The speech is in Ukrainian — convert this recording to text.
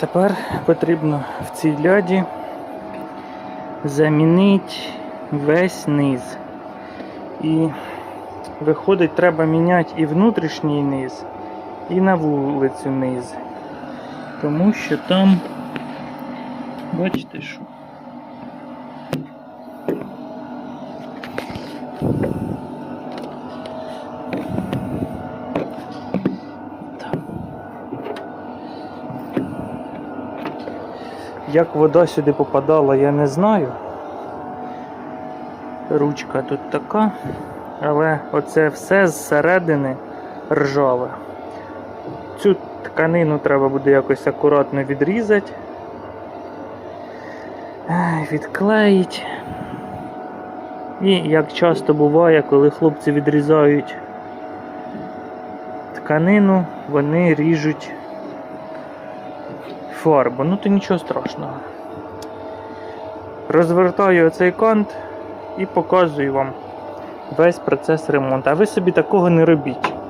Тепер потрібно в цій ляді замінити весь низ. І виходить, треба міняти і внутрішній низ, і на вулицю низ. Тому що там, бачите що? Як вода сюди попадала, я не знаю. Ручка тут така, але оце все зсередини ржаве. Цю тканину треба буде якось акуратно відрізати, Ай, відклеїти. І як часто буває, коли хлопці відрізають тканину, вони ріжуть фарбу. Ну то нічого страшного. Розвертаю оцей кант і показую вам весь процес ремонту. А ви собі такого не робіть.